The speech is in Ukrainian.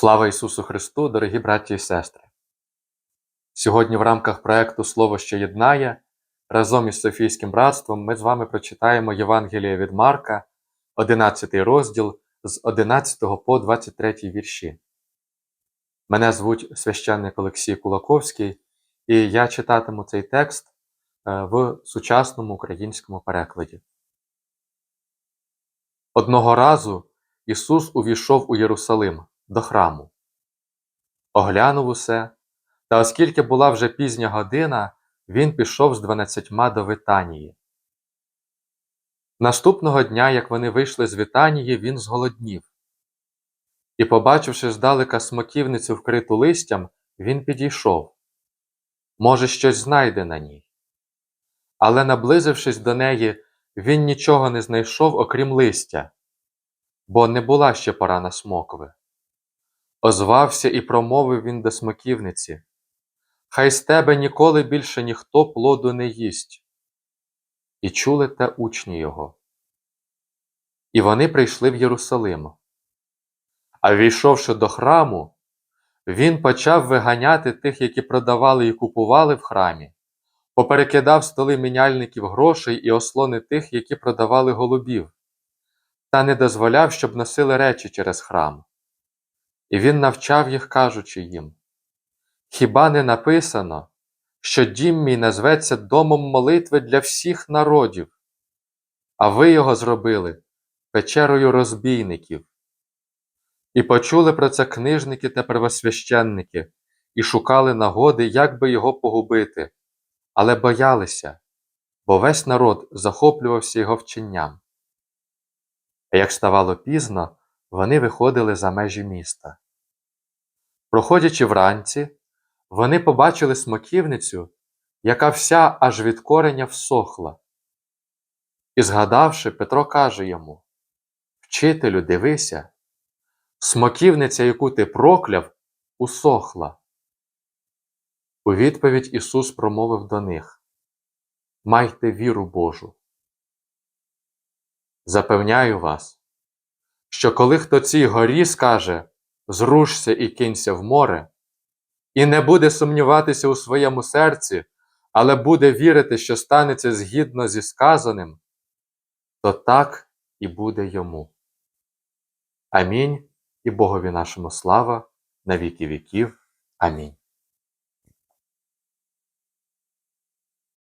Слава Ісусу Христу, дорогі браті і сестри! Сьогодні в рамках проекту Слово, що єднає, разом із Софійським братством ми з вами прочитаємо Євангеліє від Марка, 11 розділ з 11 по 23 вірші. Мене звуть священник Олексій Кулаковський, і я читатиму цей текст е, в сучасному українському перекладі. Одного разу Ісус увійшов у Єрусалим до храму. Оглянув усе, та оскільки була вже пізня година, він пішов з дванадцятьма до Витанії. Наступного дня, як вони вийшли з Витанії, він зголоднів. І, побачивши здалека смоківницю вкриту листям, він підійшов. Може, щось знайде на ній. Але, наблизившись до неї, він нічого не знайшов, окрім листя, бо не була ще пора на смокви. Озвався і промовив він до смоківниці Хай з тебе ніколи більше ніхто плоду не їсть. І чули те учні його. І вони прийшли в Єрусалим. А війшовши до храму, він почав виганяти тих, які продавали і купували в храмі, поперекидав столи міняльників грошей і ослони тих, які продавали голубів, та не дозволяв, щоб носили речі через храм. І він навчав їх, кажучи їм Хіба не написано, що дім мій назветься домом молитви для всіх народів, а ви його зробили печерою розбійників. І почули про це книжники та первосвященники, і шукали нагоди, як би його погубити, але боялися, бо весь народ захоплювався його вченням. А як ставало пізно, вони виходили за межі міста. Проходячи вранці, вони побачили смоківницю, яка вся аж від кореня всохла. І, згадавши, Петро каже йому Вчителю, дивися, смоківниця, яку ти прокляв, усохла. У відповідь Ісус промовив до них Майте віру Божу. Запевняю вас, що коли хто цій горі скаже Зрушся і кинься в море, і не буде сумніватися у своєму серці, але буде вірити, що станеться згідно зі сказаним, то так і буде йому. Амінь і Богові нашому слава на віки віків. Амінь.